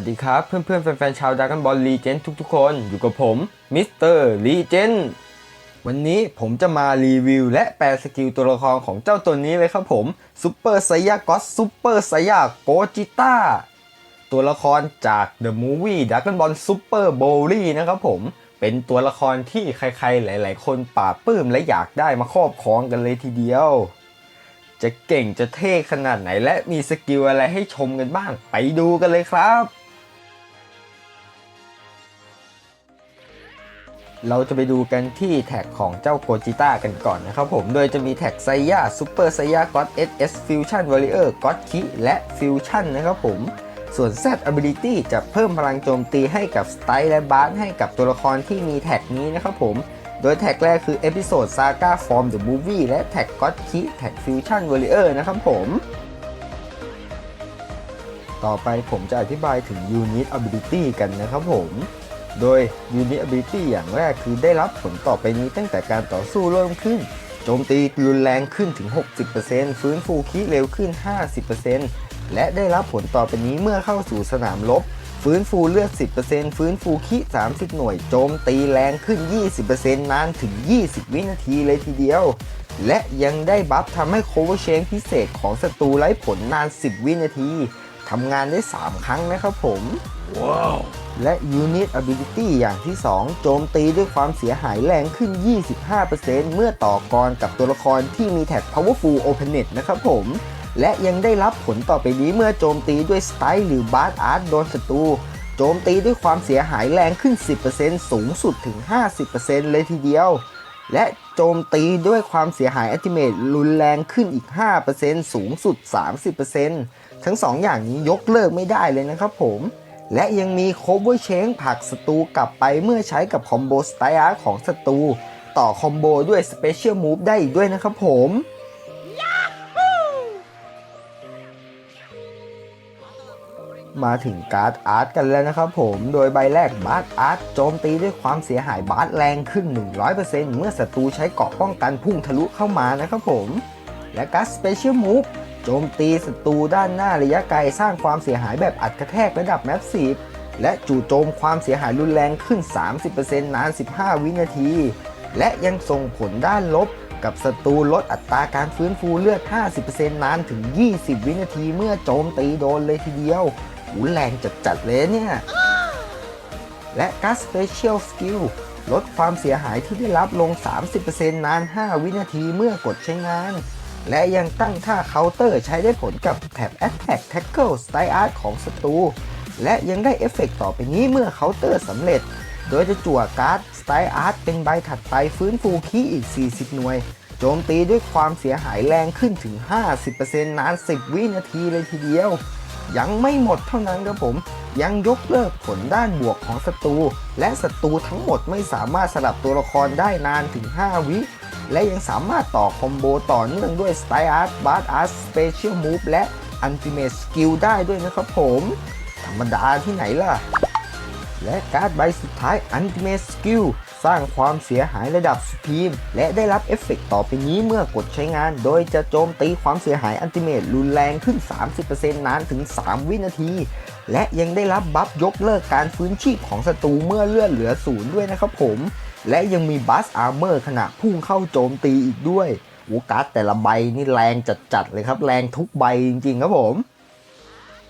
วัสดีครับ เพื่อนๆแฟนๆชาวด a กันบอลลีเจนทุกๆ คนอยู่กับผมมิสเตอร์ลีเจนวันนี้ผมจะมารีวิว และแปลสกิลตัวละครของเจ้าตัวนี้เลยครับผมซูเปอร์ไซยากอสซูเปอร์ไซยาโกจิต้าตัวละครจาก The Movie Dragon Ball Super b o l y นะครับผม เป็นตัวละครที่ใครๆ หลายๆ คนปราบปลื้มและอยากได้มาครอบครองกันเลยทีเดียว จะเก่งจะเท่ขนาดไหนและมีสกิลอะไรให้ชมกันบ้าง ไปดูกันเลยครับ เราจะไปดูกันที่แท็กของเจ้าโกจิต้ากันก่อนนะครับผม โดยจะมีแท็กไซยาซูเปอร์ไซยาก็อดเอสเอสฟิวชั่นวอริเออร์ก็อดคิและฟิวชั่นนะครับผม ส่วน Z Ability จะเพิ่มพลังโจมตีให้กับสไตล์และบาร์ให้กับตัวละครที่มีแท็กนี้นะครับผม โดยแท็กแรกคือเอพิโซด Saga Form the Movie และแท็ก God Key แท็ก Fusion Warrior นะครับผมต่อไปผมจะอธิบายถึง Unit Ability กันนะครับผม โดย Unit Ability อย่างแรกคือได้รับผลต่อไปนี้ตั้งแต่การต่อสู้เริ่มขึ้น โจมตีรุนแรงขึ้นถึง 60%ฟื้นฟูคีเร็วขึ้น 50%และได้รับผลต่อไปนี้เมื่อเข้าสู่สนามรบฟื้นฟูเลือด 10%ฟื้นฟูคิ30 หน่วย โจมตีแรงขึ้น 20%นานถึง 20 วินาทีเลยทีเดียว และยังได้บัฟทำให้ cover chain พิเศษของศัตรูไร้ผลนาน 10 วินาที ทำงานได้ 3 ครั้งนะครับผมและ Unit Ability อย่างที่ 2 โจมตีด้วยความเสียหายแรงขึ้น 25%เมื่อต่อกรกับตัวละครที่มีแท็ก Powerful Opponent นะครับผม และยังได้รับผลต่อไปนี้เมื่อโจมตีด้วยสไตล์หรือบาร์อาร์ตโดนศัตรูโจมตีด้วยความเสียหายแรงขึ้น 10%สูงสุดถึง 50%เลยทีเดียว และโจมตีด้วยความเสียหายอัติเมตรุนแรงขึ้นอีก 5%สูงสุด 30% ทั้ง2ออย่างนี้ยกเลิกไม่ได้เลยนะครับผม และยังมี cover chain ผลักศัตรูกลับไปเมื่อใช้กับคอมโบสไตล์อาร์ของศัตรูต่อคอมโบด้วย Special Move ได้อีกด้วยนะครับผมมาถึงการ์ดอาร์ตกันแล้วนะครับผม โดยใบแรกบาร์อาร์ตโจมตีด้วยความเสียหายบาร์แรงขึ้น 100%เมื่อศัตรูใช้เกาะป้องกันพุ่งทะลุเข้ามานะครับผม และการ์ดสเปเชียลมูฟ จมตีศัตรูด้านหน้าระยะไกลสร้างความเสียหายแบบอัดกระแทกระดับแมปซีฟและจู่โจมความเสียหายรุนแรงขึ้น 30%นาน 15 วินาที และยังส่งผลด้านลบกับศัตรูลดอัตราการฟื้นฟูเลือด 50%นานถึง 20 วินาทีเมื่อโจมตีโดนเลยทีเดียวหูแรงจัดๆเลยเนี่ย และการ์ด Special Skill ลดความเสียหายที่ได้รับลง 30%นาน 5 วินาทีเมื่อกดใช้งาน และยังตั้งท่าเคาน์เตอร์ใช้ได้ผลกับแท็บ Attack Tackle Style Art ของศัตรูและยังได้เอฟเฟกต์ต่อไปนี้เมื่อเคาน์เตอร์สำเร็จ โดยจะจั่วการ์ด Style Art เป็นใบถัดไปฟื้นฟูคีอีก 40 หน่วย โจมตีด้วยความเสียหายแรงขึ้นถึง 50%นาน 10 วินาทีเลยทีเดียว ยังไม่หมดเท่านั้นครับผม ยังยกเลิกผลด้านบวกของศัตรู และศัตรูทั้งหมดไม่สามารถสลับตัวละครได้นานถึง 5 วิ และยังสามารถต่อคอมโบต่อเนื่องด้วย Style Art b a r Art Special Move และ Ultimate Skill ได้ด้วยนะครับผม ธรรมดาที่ไหนล่ะ และการ์ดใบสุดท้าย Ultimate Skill สร้างความเสียหายระดับสตรีม และได้รับเอฟเฟกต์ต่อไปนี้เมื่อกดใช้งาน โดยจะโจมตีความเสียหายอันติเมตรุนแรงขึ้น 30%นานถึง 3 วินาที และยังได้รับบัฟยกเลิกการฟื้นชีพของศัตรูเมื่อเลือดเหลือศูนย์ด้วยนะครับผม และยังมีบัสอาร์เมอร์ขณะพุ่งเข้าโจมตีอีกด้วยโอการ์ดแต่ละใบนี่แรงจัดๆเลยครับ แรงทุกใบจริงๆครับผม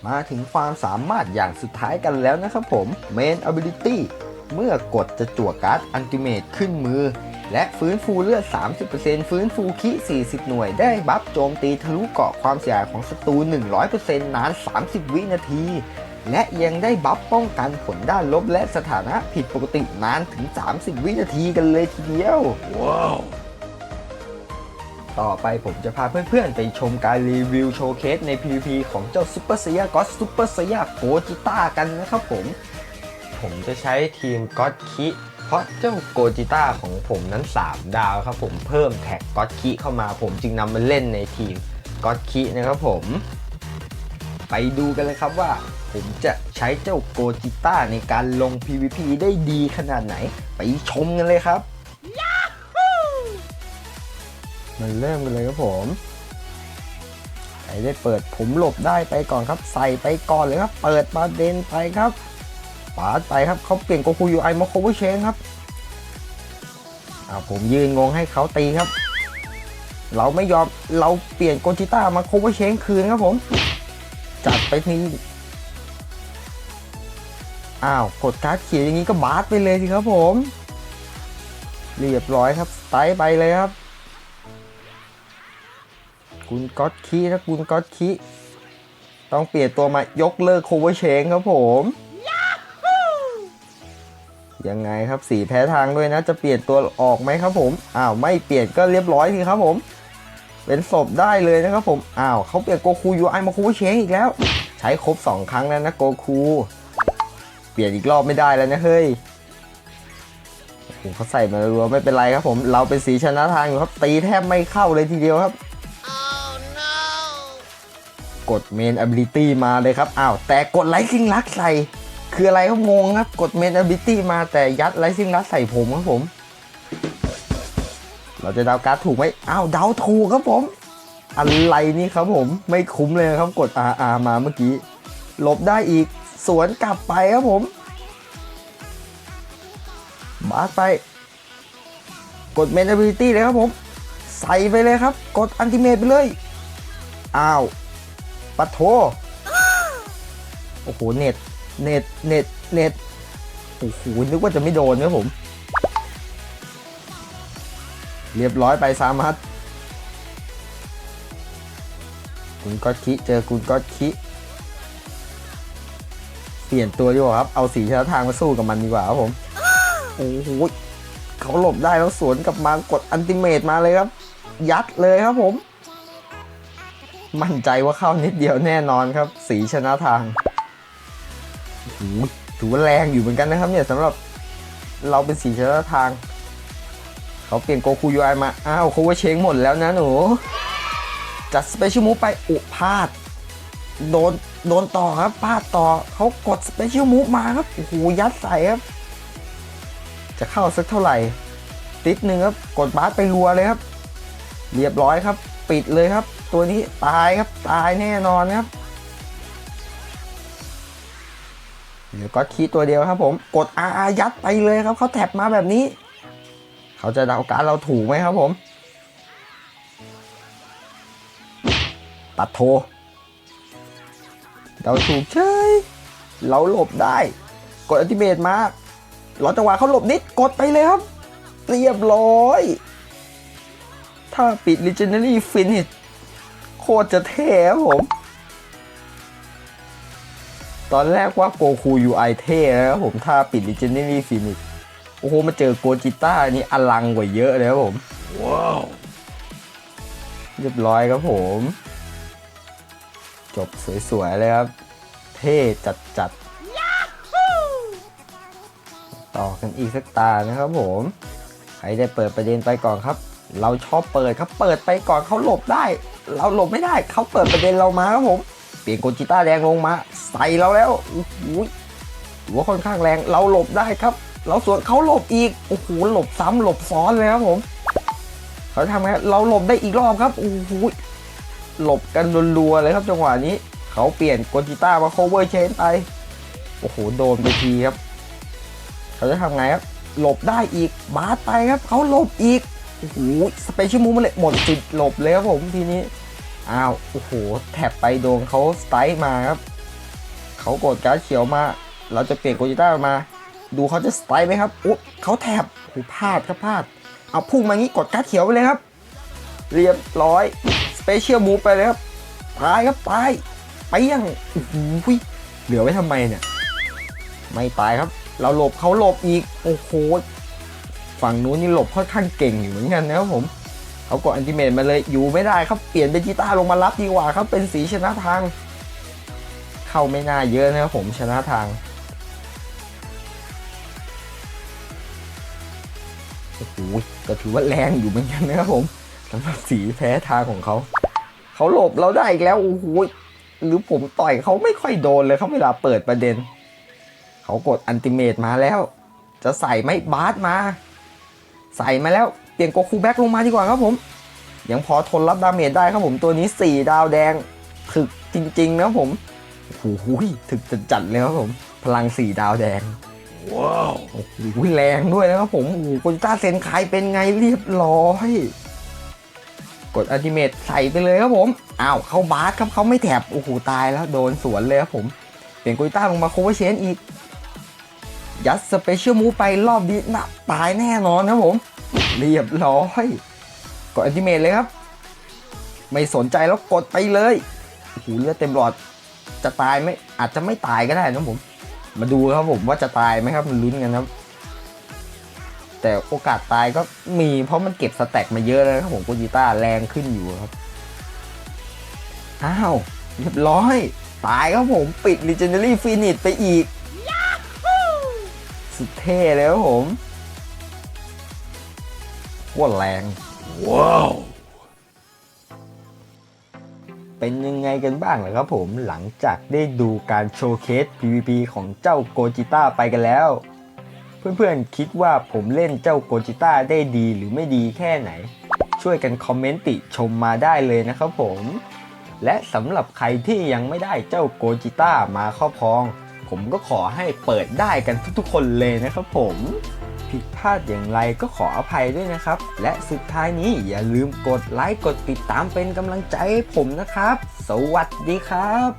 มาถึงความสามารถอย่างสุดท้ายกันแล้วนะครับผม Main Ability เมื่อกดจะจั่วการ์ดอันติเมตขึ้นมือ และฟื้นฟูเลือด 30%ฟื้นฟูคิ 40 หน่วย ได้บัฟโจมตีทะลุเกาะความเสียหายของศัตรู 100%นาน 30 วินาที และยังได้บัฟป้องกันผลด้านลบและสถานะผิดปกตินานถึง 30 วินาทีกันเลยทีเดียวต่อไปผมจะพาเพื่อนๆ ไปชมการรีวิวโชว์เคสใน PVP ของเจ้าซุปเปอร์ i ซยากอสซุปเปอร์ i ซยาโกจิต้ากันนะครับผม ผมจะใช้ทีมก็ d คิเพราะเจ้าโกจิต้าของผมนั้น 3 ดาวครับผมเพิ่มแท็กก็ d คิเข้ามาผมจึงนำมาเล่นในทีมก็ d คินะครับผม ไปดูกันเลยครับว่า ผมจะใช้เจ้าโกจิต้าในการลง PVP ได้ดีขนาดไหน ไปชมกันเลยครับมันเริ่มกันเลยครับผมรได้เปิดผมหลบได้ไปก่อนครับ ใส่ไปก่อนเลยครับ เปิดประเด็นไปครับปาดไปครับเขาเปลี่ยนโกคูยูไอมาโคเวอร์เชนครับอ่าผมยืนงงให้เขาตีครับ เราไม่ยอมเราเปลี่ยนโกจิต้ามาโคเวอร์เชนคืนครับผม จัดไปที อ้าวกดการ์ดเขียวอย่างนี้ก็บาสไปเลยสิครับผม เรียบร้อยครับ สไตล์ไปเลยครับ คุณก๊อตคีนะคุณก๊อตคีต้องเปลี่ยนตัวมายกเลิกโคเวอร์เชงครับผมยังไงครับสีแพ้ทางด้วยนะ จะเปลี่ยนตัวออกไหมครับผมอ้าวไม่เปลี่ยนก็เรียบร้อยทีครับผม เป็นศพได้เลยนะครับผมอ้าวเขาเปลี่ยนโกคูยูไอมาโคเวอร์เชงอีกแล้ว ใช้ครบ 2 ครั้งแล้วนะโกคูเปลี่ยนอีกรอบไม่ได้แล้วนะเฮ้ยผมเขาใส่มารัวไม่เป็นไรครับผม เราเป็นสีชนะทางอยู่ครับ ตีแทบไม่เข้าเลยทีเดียวครับกดเมน ability มาเลยครับ อ้าว แต่กดไลซิงลักใส่ คืออะไรครับงงครับ กดเมน ability มาแต่ยัดไลซิงลักใส่ผมครับผม เราจะดาวการ์ดถูกไหมอ้าว ดาวถูกครับผม อะไรนี่ครับผม ไม่คุ้มเลยครับ กด RR มาเมื่อกี้หลบได้อีก สวนกลับไปครับผมบาสไป กดเมน ability เลยครับผม ใส่ไปเลยครับ กดอันติเมตไปเลย อ้าวปัดโท โอ้โห เน็ต เน็ต เน็ต เน็ต โอ้โห นึกว่าจะไม่โดนนะผม เรียบร้อยไปสามัดคุณก็คิ เจอคุณก็คิ เปลี่ยนตัวดีกว่าครับ เอาสีชนะทางมาสู้กับมันดีกว่าครับผม โอ้โหเขาหลบได้แล้วสวนกลับมากดอันติเมตมาเลยครับ ยัดเลยครับผม มั่นใจว่าเข้านิดเดียวแน่นอนครับ สีชนะทางโอ้โหถือว่าแรงอยู่เหมือนกันนะครับเนี่ยสำหรับเราเป็นสีชนะทาง เขาเปลี่ยนโกคูยูไอมา อ้าวเขาว่าเชงหมดแล้วนะหนู จัดสเปเชียลมูฟไปอุพลาดโดน โดนต่อครับพลาดต่อเขากดสเปเชียลมูฟมาครับ โอ้โห ยัดใส่ครับ จะเข้าสักเท่าไหร่ ติดหนึ่งครับ กดบาสไปรัวเลยครับ เรียบร้อยครับ ปิดเลยครับ ตัวนี้ตายครับ ตายแน่นอนครับ เดี๋ยวก็คีตัวเดียวครับผม กด R R ยัดไปเลยครับ เขาแท็บมาแบบนี้ เขาจะเดาการเราถูกไหมครับผมตัดโท เดาถูกเฉยเราหลบได้ กดอัลติเมตมารอจังหวะเขาหลบนิดกดไปเลยครับ เรียบร้อย ถ้าปิด Legendary Finish โคตรจะเท่ครับผม ตอนแรกว่าโกคู UI เท่นะครับผมถ้าปิด Legendary Finish โอ้โห มาเจอโกจิต้านี่อลังกว่าเยอะเลยครับผม ว้าว เรียบร้อยครับผม จบสวยๆเลยครับ เท่จัดๆ ต่อกันอีกสักตานะครับผม ใครได้เปิดประเด็นไปก่อนครับ เราชอบเปิดครับ เปิดไปก่อนเขาหลบได้ เราหลบไม่ได้ เขาเปิดประเด็นเรามาครับผม เปลี่ยนโกจิต้าแดงลงมา ใส่เราแล้วโอ้โหถือว่าค่อนข้างแรง เราหลบได้ครับ เราสวนเขาหลบอีก โอ้โห หลบซ้ำหลบซ้อนเลยครับผม เขาทำไง เราหลบได้อีกรอบครับ โอ้โห หลบกันรัวๆเลยครับจังหวะนี้ เขาเปลี่ยนโกจิต้ามาโคเวอร์เชนไป โอ้โห โดนไปทีครับ เขาจะทำไงครับ หลบได้อีก บาสไปครับ เขาหลบอีก โอ้โห สเปเชียลมูฟมาเลยหมดสิทธิ์หลบเลยครับผมทีนี้ อ้าว โอ้โห แท็บไปโดนเขาสไตล์มาครับ เขากดการ์ดเขียวมา เราจะเปลี่ยนโกจิต้ามา ดูเขาจะสไตล์ไหมครับอุ๊ยเขาแท็บโอ้พลาดครับพลาด เอาพุ่งมางี้กดการ์ดเขียวไปเลยครับ เรียบร้อย สเปเชียลมูฟไปเลยครับตายครับตายไปยังโอ้โหเหลือไว้ทำไมเนี่ย ไม่ตายครับ เราหลบเขาหลบอีก โอ้โหฝั่งนู้นนี่หลบค่อนข้างเก่งอยู่เหมือนกันนะครับผมเขากดอันติเมตมาเลยอยู่ไม่ได้ครับเปลี่ยนเป็นจิต้าลงมารับดีกว่าครับ เป็นสีชนะทาง เข้าไม่น่าเยอะนะครับผมชนะทางโอ้โหก็ถือว่าแรงอยู่เหมือนกันนะครับผม สำหรับสีแพ้ทางของเขา เขาหลบเราได้อีกแล้วโอ้โหหรือผมต่อยเขาไม่ค่อยโดนเลยเขาเวลาเปิดประเด็น เขากดอันติเมตมาแล้ว จะใส่ไหม่บาสมา ใส่มาแล้วเปลี่ยนโกคูแบ็กลงมาดีกว่าครับผม ยังพอทนรับดาเมจได้ครับผมตัวนี้ 4 ดาวแดงถึกจริงๆนะผมโอ้โหถึกจัดๆเลยครับผม พลังสี่ดาวแดงว้าวโอ้โหแรงด้วยนะครับผมโอ้โหโกจิต้าเซนไคเป็นไงเรียบร้อย กดอัลติเมตใส่ไปเลยครับผม อ้าวเข้าบาสครับเขาไม่แถบโอ้โหตายแล้วโดนสวนเลยครับผม เปลี่ยนกจิต้าลงมาโคเวอร์เชนอีก ยัดสเปเชียลมูไปรอบนี้นะตายแน่นอนครับผม เรียบร้อย กดอัลติเมตเลยครับ ไม่สนใจแล้วกดไปเลยโอ้โหเลือดเต็มหลอดจะตายไหมอาจจะไม่ตายก็ได้นะผม มาดูครับผมว่าจะตายไหมครับมันลุ้นกันครับ แต่โอกาสตายก็มีเพราะมันเก็บสแต็กมาเยอะแล้วนะครับผมโกจิต้าแรงขึ้นอยู่ครับ อ้าว เรียบร้อย ตายครับผมปิด Legendary Finish ไปอีก สุดเท่เลยครับผมโคตรแรง ว้าว เป็นยังไงกันบ้างล่ะครับผมหลังจากได้ดูการโชว์เคส PVP ของเจ้าโกจิต้าไปกันแล้ว เพื่อนๆคิดว่าผมเล่นเจ้าโกจิต้าได้ดีหรือไม่ดีแค่ไหน ช่วยกันคอมเมนต์ติชมมาได้เลยนะครับผม และสำหรับใครที่ยังไม่ได้เจ้าโกจิต้ามาครอบครอง ผมก็ขอให้เปิดได้กันทุกๆคนเลยนะครับผมผิดพลาดอย่างไรก็ขออภัยด้วยนะครับ และสุดท้ายนี้อย่าลืมกดไลค์กดติดตามเป็นกำลังใจให้ผมนะครับ สวัสดีครับ